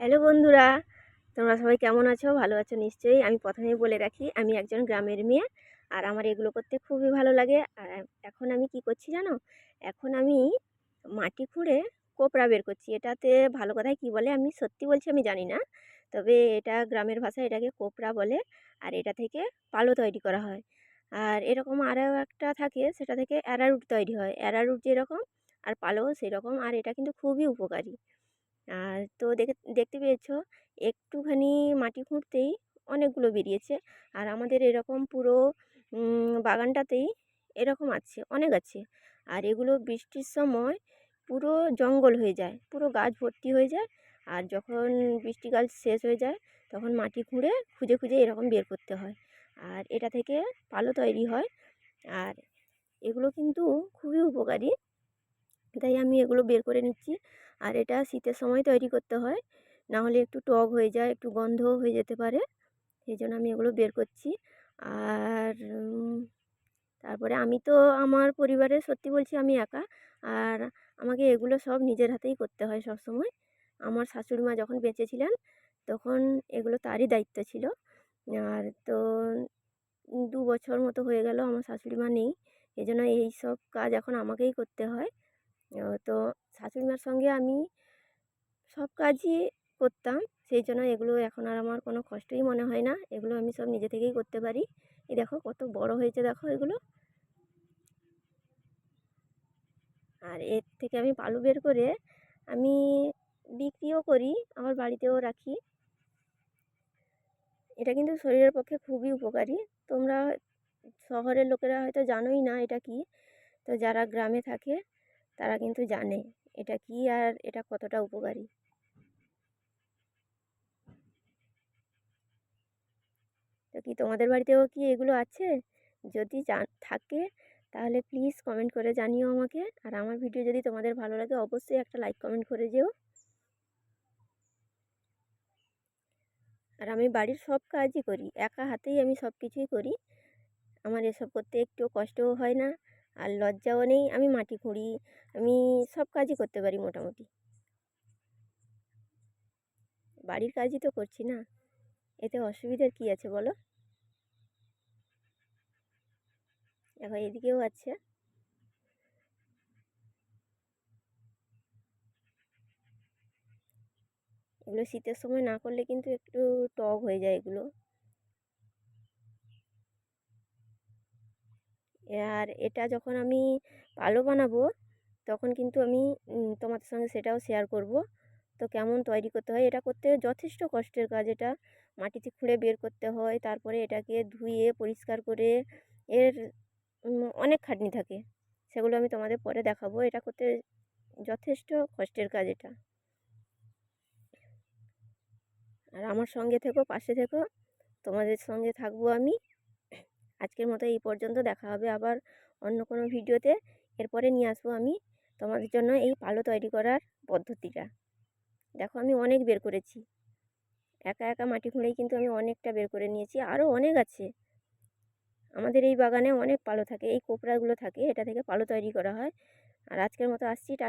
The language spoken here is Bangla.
হ্যালো বন্ধুরা, তোমরা সবাই কেমন আছো? ভালো আছো নিশ্চয়ই। আমি প্রথমেই বলে রাখি, আমি একজন গ্রামের মেয়ে আর আমার এগুলো করতে খুবই ভালো লাগে। আর এখন আমি কি করছি জানো? এখন আমি মাটি খুঁড়ে কোপড়া বের করছি। এটাতে ভালো কথায় কি বলে? আমি সত্যি বলছি আমি জানি না। তবে এটা গ্রামের ভাষায় এটাকে কোপড়া বলে আর এটা থেকে পালো তৈরি করা হয়। আর এরকম আরও একটা থাকে, সেটা থেকে অ্যারারুট তৈরি হয়। অ্যারারুট যেরকম আর পালোও সেরকম। আর এটা কিন্তু খুবই উপকারী। আর তো দেখে, দেখতে পেয়েছ, একটুখানি মাটি খুঁড়তেই অনেকগুলো বেরিয়েছে। আর আমাদের এরকম পুরো বাগানটাতেই এরকম আছে, অনেক আছে। আর এগুলো বৃষ্টির সময় পুরো জঙ্গল হয়ে যায়, পুরো গাছ ভর্তি হয়ে যায়। আর যখন বৃষ্টিকাল শেষ হয়ে যায়, তখন মাটি খুঁড়ে, খুঁজে খুঁজে এরকম বের করতে হয়। আর এটা থেকে পালো তৈরি হয়। আর এগুলো কিন্তু খুবই উপকারী। তাই আমি এগুলো বের করে নিচ্ছি। আর এটা শীতের সময় তৈরি করতে হয়। না হলে একটু টক হয়ে যায়, একটু গন্ধও হয়ে যেতে পারে। সেই জন্য আমি এগুলো বের করছি। আর তারপরে আমি তো আমার পরিবারে সত্যি বলছি আমি একা। আর আমাকে এগুলো সব নিজের হাতেই করতে হয় সব সময় আমার শাশুড়ি মা যখন বেঁচে ছিলেন তখন এগুলো তারই দায়িত্ব ছিল। আর তো দু বছর মতো হয়ে গেল, আমার শাশুড়ি মা নেই। এই জন্য এই সব কাজ এখন আমাকেই করতে হয়। তো শাশুড়ি মার সঙ্গে আমি সব কাজই করতাম, সেই জন্য এগুলো এখন আর আমার কোনো কষ্টই মনে হয় না। এগুলো আমি সব নিজে থেকেই করতে পারি। এই দেখো কত বড় হয়েছে দেখো এগুলো। আর এর থেকে আমি পালু বের করে আমি বিক্রিও করি, আমার বাড়িতেও রাখি। এটা কিন্তু শরীরের পক্ষে খুবই উপকারী। তোমরা শহরের লোকেরা হয়তো জানোই না এটা কি। তো যারা গ্রামে থাকে তারা কিন্তু জানে এটা কি আর এটা কতটা উপকারী। তো কি তোমাদের বাড়িতেও কি এগুলো আছে? যদি থাকে তাহলে প্লিজ কমেন্ট করে জানিও আমাকে। আর আমার ভিডিও যদি তোমাদের ভালো লাগে অবশ্যই একটা লাইক কমেন্ট করে যেও। আর আমি বাড়ির সব কাজই করি, একা হাতেই আমি সব কিছুই করি। আমার এসব করতে একটু কষ্টও হয় না। আর লজ্জাও নেই, আমি মাটি খুঁড়ি, আমি সব কাজই করতে পারি মোটামুটি। বাড়ির কাজই তো করছি না, এতে অসুবিধার কী আছে বলো? দেখো, এদিকেও আছে। এগুলো শীতের সময় না করলে কিন্তু একটু টক হয়ে যায় এগুলো। আর এটা যখন আমি পালো বানাবো, তখন কিন্তু আমি তোমাদের সঙ্গে সেটাও শেয়ার করব। তো কেমন তৈরি করতে হয়? এটা করতে যথেষ্ট কষ্টের কাজ এটা। মাটিতে খুঁড়ে বের করতে হয়, তারপরে এটাকে ধুয়ে, পরিষ্কার করে এর অনেক খাটনি থাকে। সেগুলো আমি তোমাদের পরে দেখাবো। এটা করতে যথেষ্ট কষ্টের কাজ এটা। আর আমার সঙ্গে থেকো, পাশে থেকো। তোমাদের সঙ্গে থাকব আমি। আজকের মতো এই পর্যন্ত। দেখা হবে আবার অন্য কোনো ভিডিওতে। এরপরে নিয়ে আসব আমি তোমাদের জন্য এই পালো তৈরি করার পদ্ধতিটা। দেখো আমি অনেক বের করেছি। একা একা মাটি খুঁড়েই কিন্তু আমি অনেকটা বের করে নিয়েছি। আরও অনেক আছে। আমাদের এই বাগানে অনেক পালো থাকে, এই কোপড়াগুলো থাকে, এটা থেকে পালো তৈরি করা হয়। আর আজকের মতো আসছি, টা